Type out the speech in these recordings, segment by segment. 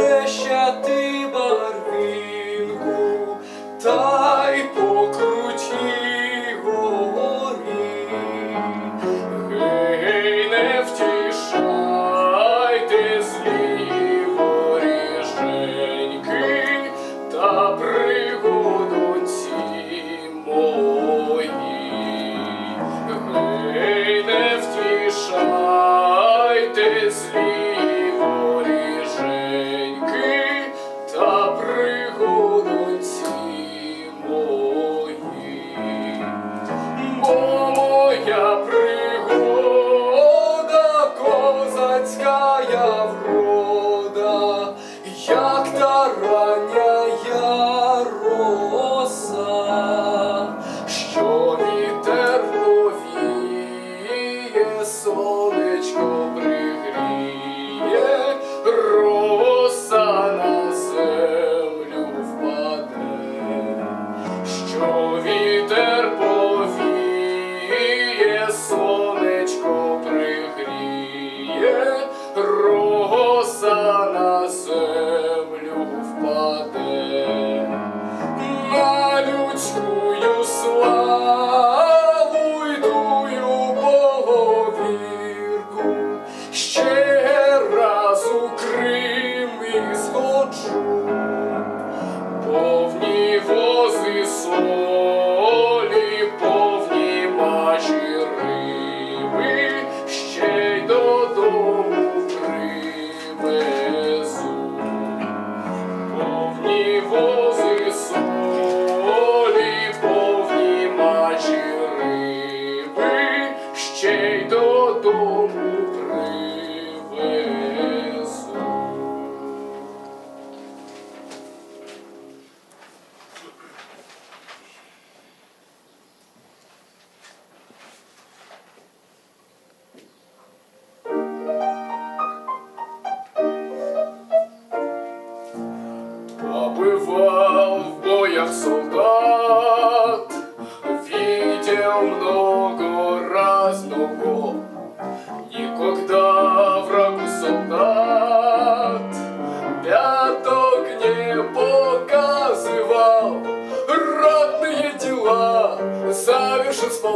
Прощати.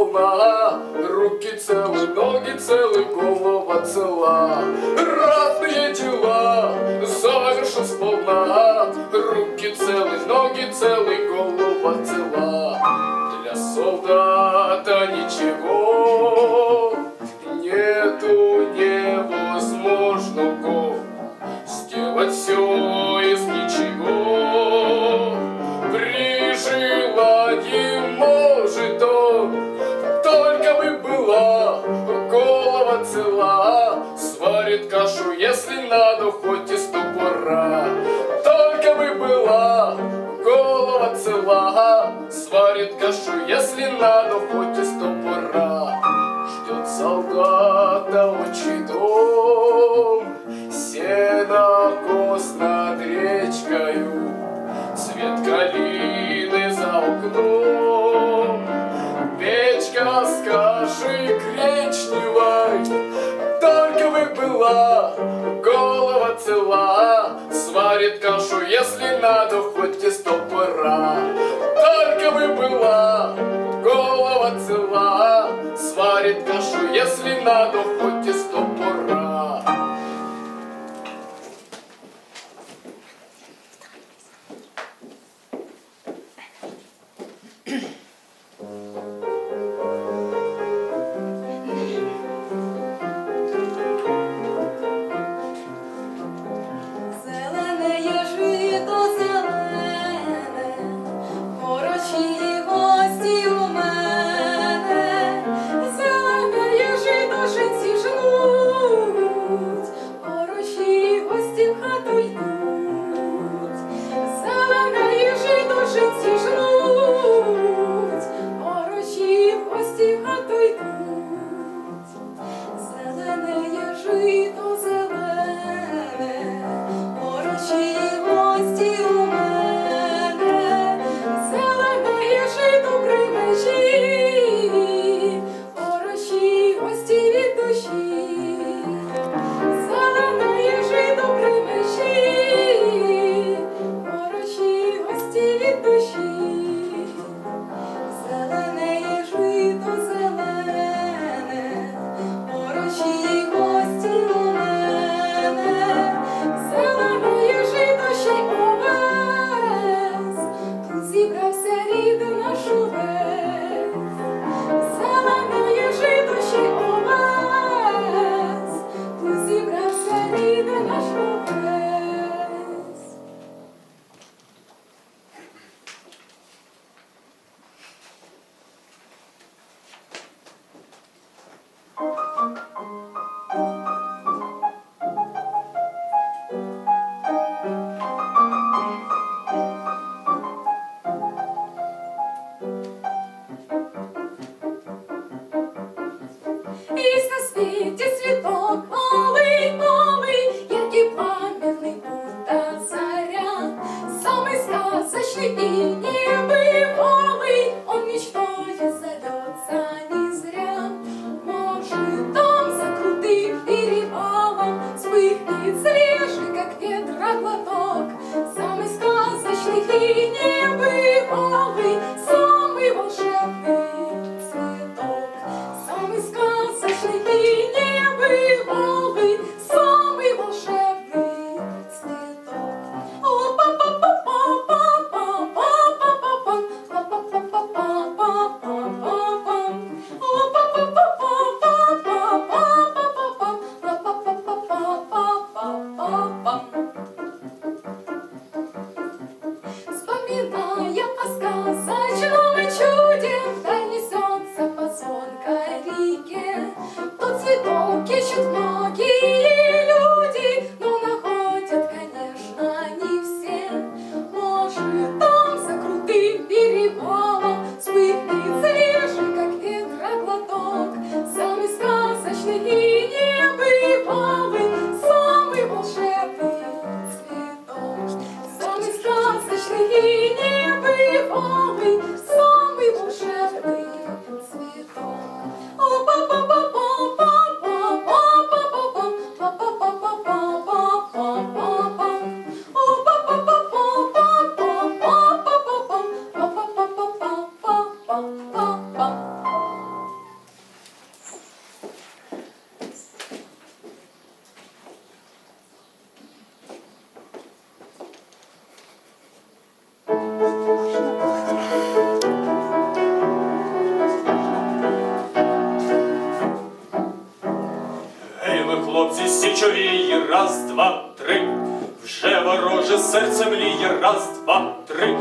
волна, Руки целы, ноги целы, голова цела. Разные дела совершил сполна, Руки целы, ноги целы, голова цела. Для солдата ничего нету невозможного сделать все сварит кашу, если надо, хоть и топора. Только бы была голова цела, а сварит кашу, если надо, хоть из если надо, хоть и стопора. Только бы была голова цела, сварит кашу, если надо, хоть и стопора. Сказочный и хлопці, січові, раз, два, три. Вже вороже серце мліє, раз, два, три.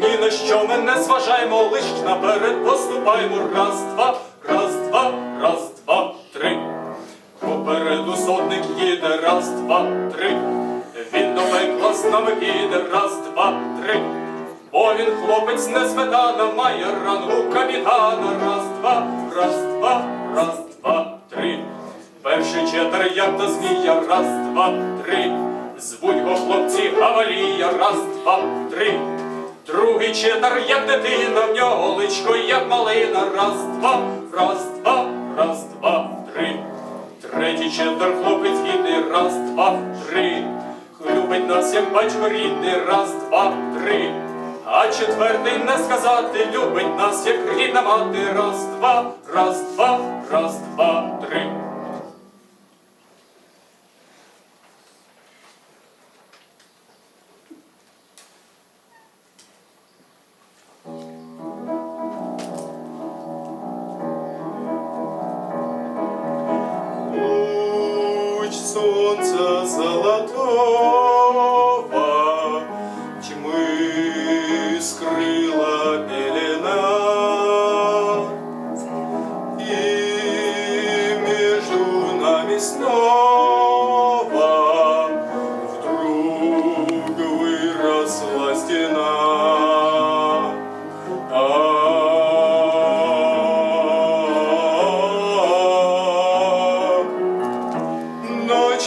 Ні на що ми не зважаємо, лиш наперед поступаємо. Раз, два, раз, два, раз, два, три. Попереду сотник їде, раз, два, три. Він до пекла з нами піде, раз, два, три. Бо він хлопець не сметана, має рангу капітана. Раз, два, раз, два, раз, два. Перший четвер, як та змія, раз, два, три. Звуть го хлопці Гавалія, раз, два, три. Другий четвер, як дитина, в нього личко, як малина, раз, два, раз, два, раз, два, три. Третій четвер, хлопець гідний, раз, два, три. Любить нас, як батько рідний, раз, два, три. А четвертий не сказати, любить нас, як рідна мати, раз, два, раз, два, раз, два, три.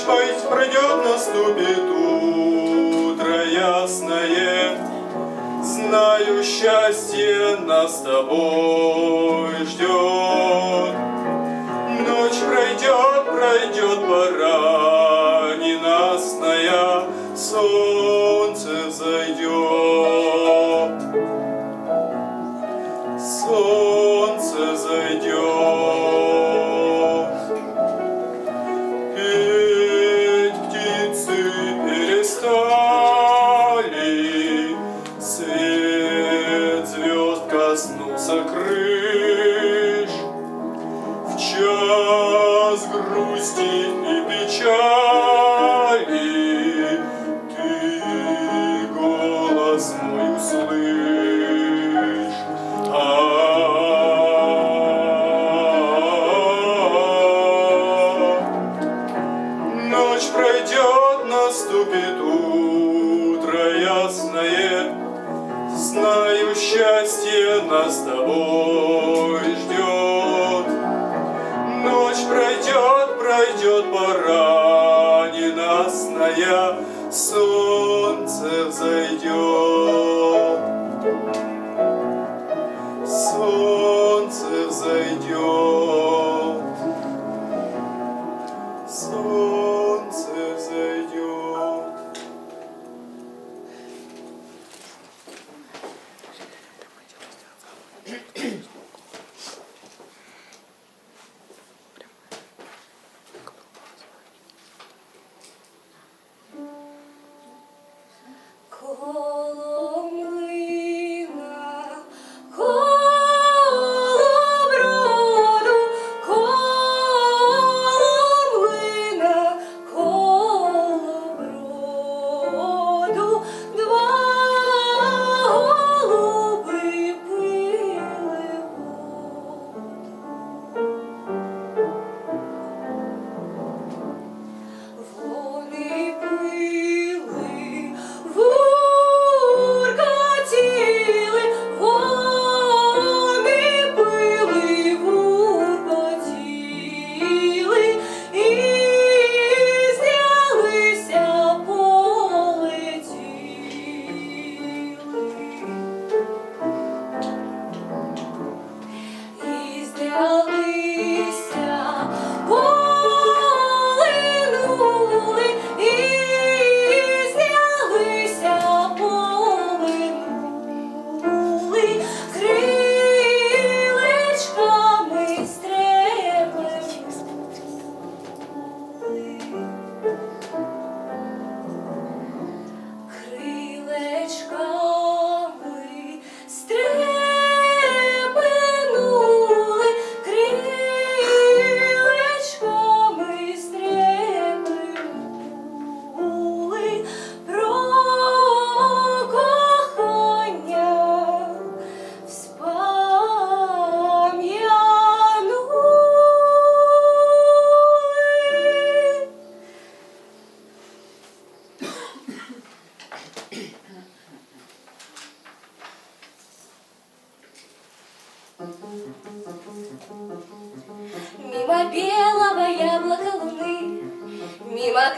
Пойдет, пройдет, наступит утро ясное. Знаю, счастье нас с тобой ждет. Ночь пройдет, пройдет пора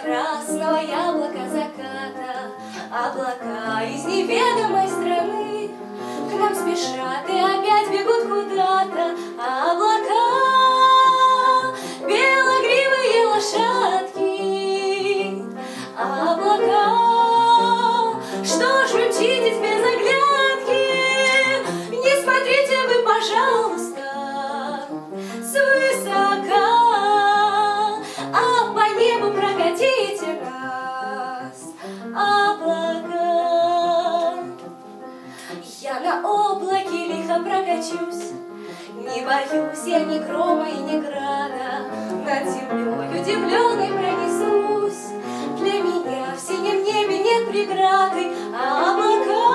красного яблока заката Облака из неведомой страны. К нам спешат и опять бегут прячусь. Не боюсь я ни грома и ни града, Над землей удивленный пронесусь. Для меня в синем небе нет преграды, а облака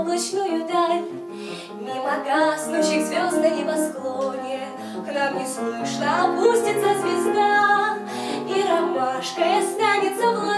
облачную даль, Мимо гаснущих звезд на небосклоне К нам не слышно опустится звезда, И ромашкой останется власть.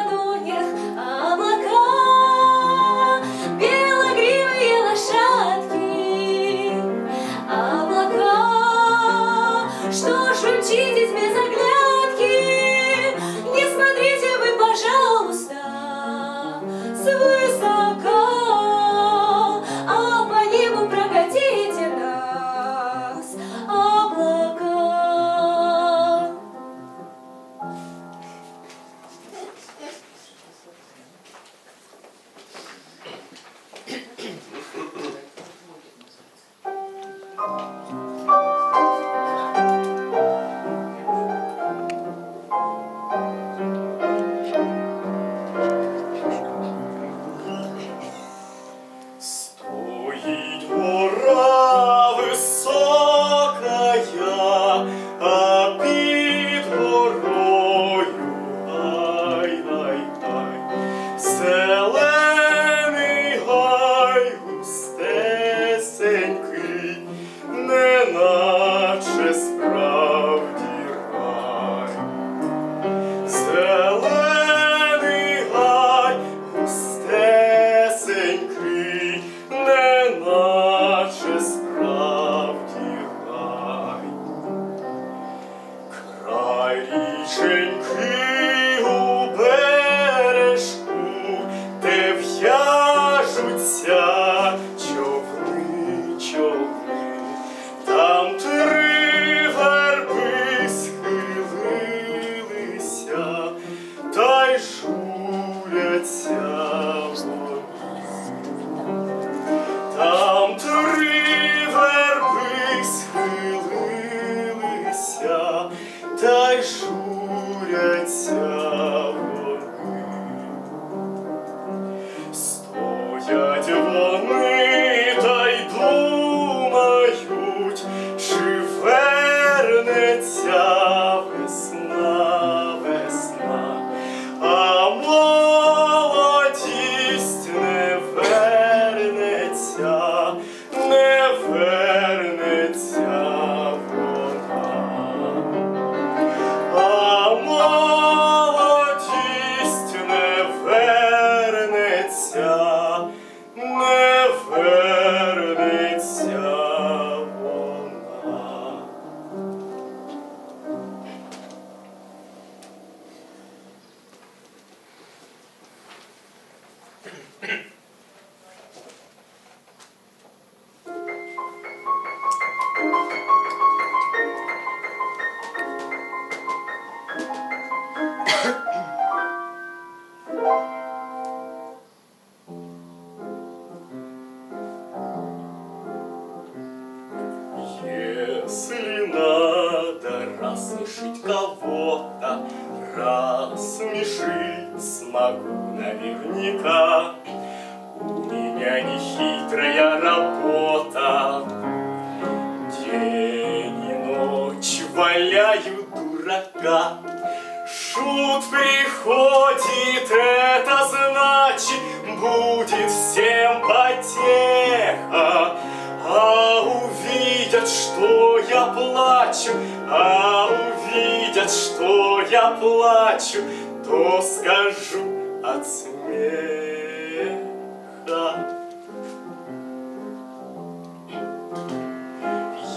Увидят, что я плачу, а увидят, что я плачу, то скажу от смеха.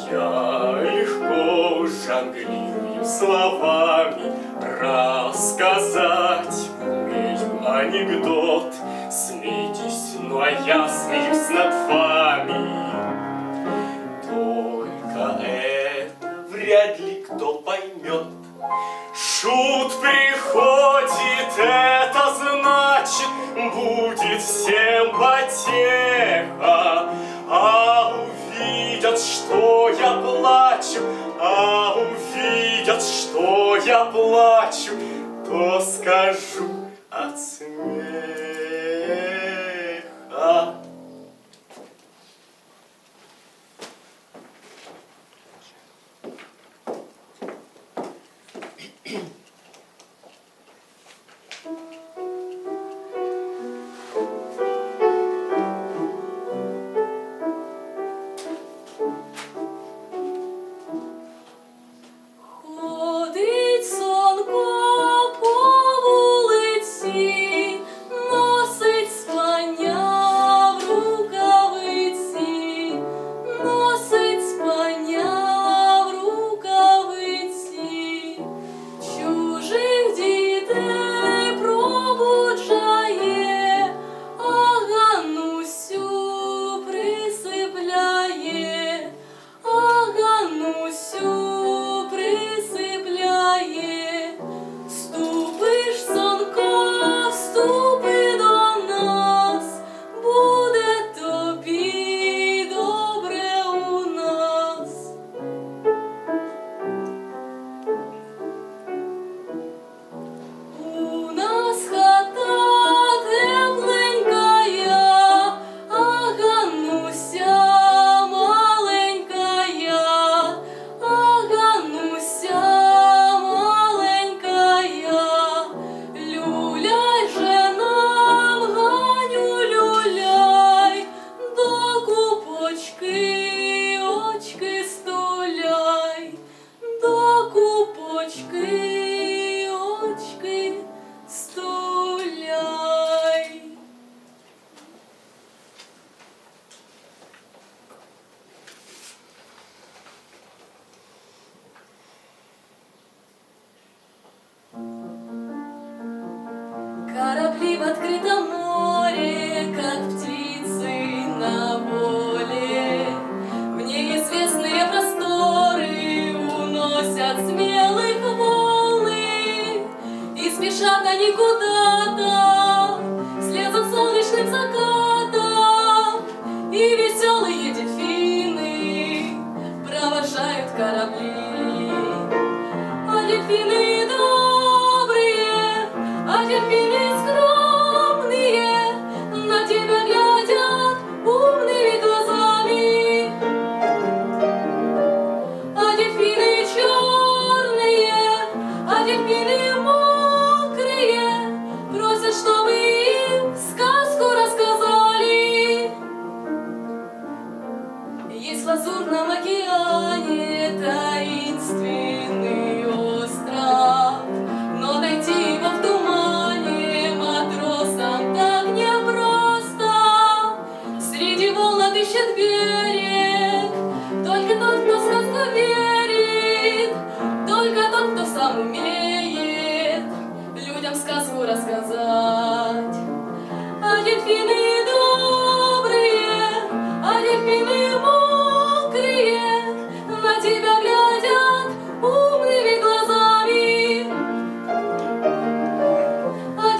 Я легко жонглирую словами, рассказать умею анекдот. Смейтесь, ну а я смеюсь над вами. Вряд ли кто поймет. Шут приходит, это значит, будет всем потеха. А увидят, что я плачу, а увидят, что я плачу, то скажу от смеха.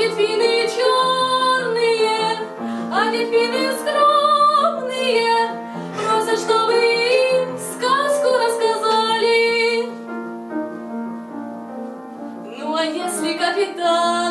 дельфины черные, а дельфины скромные, просто чтобы им сказку рассказали. Ну а если капитан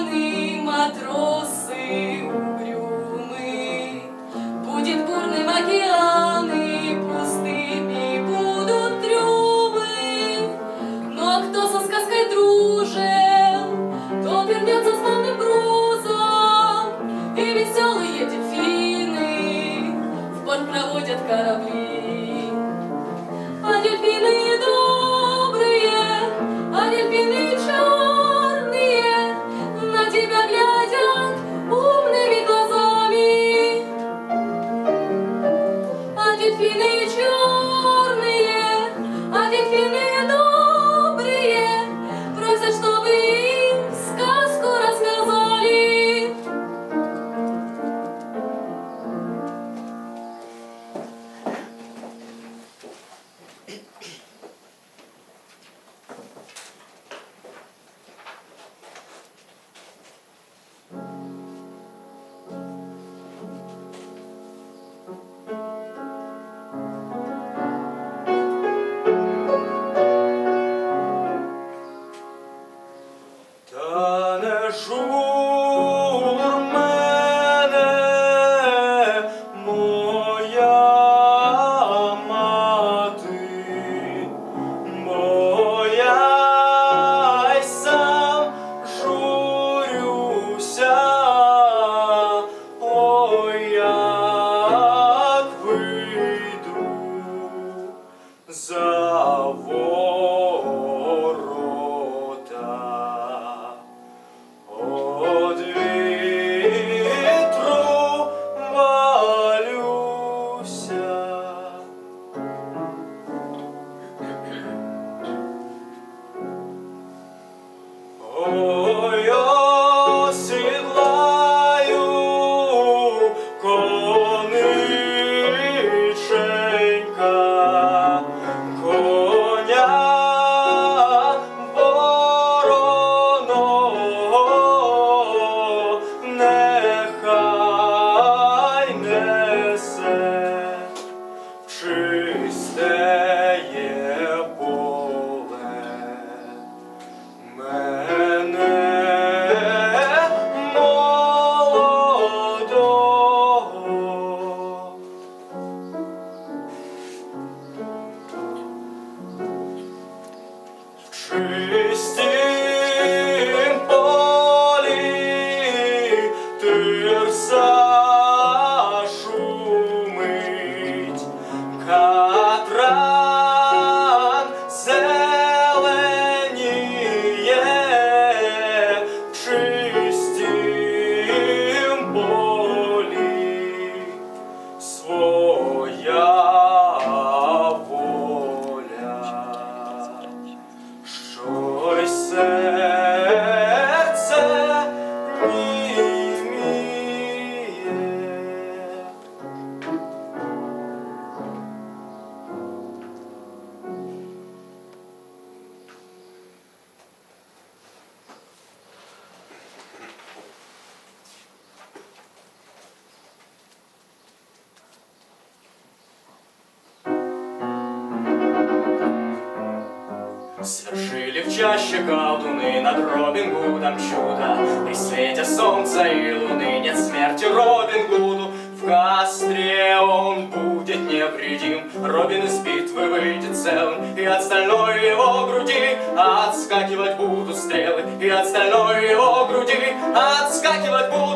чаще колдуны над Робин Гудом чудо. При свете солнца и луны нет смерти Робин Гуду. В кастре он будет невредим, Робин из битвы выйдет целым, И от стальной его груди отскакивать будут стрелы, И от стальной его груди отскакивать будут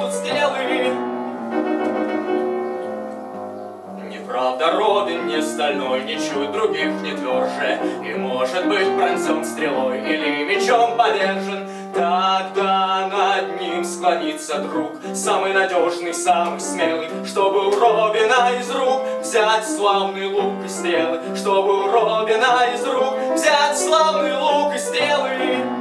Робин не стальной, не чуть других не тверже, И может быть пронзен стрелой или мечом повержен. Тогда над ним склонится друг, самый надежный, самый смелый, Чтобы у Робина из рук взять славный лук и стрелы, Чтобы у Робина из рук взять славный лук и стрелы.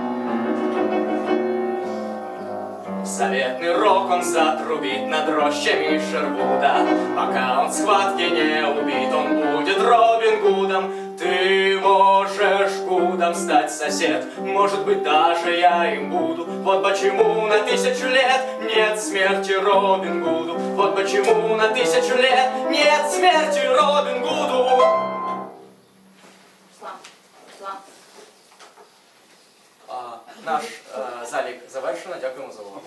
Заветный рок он затрубит над рощами Шервуда. Пока он в схватке не убит, он будет Робин Гудом. Ты можешь Гудом стать сосед. Может быть, даже я им буду. Вот почему на тысячу лет нет смерти Робин Гуду. Вот почему на тысячу лет нет смерти Робин Гуду Наш е, залік завершено, дякуємо за увагу.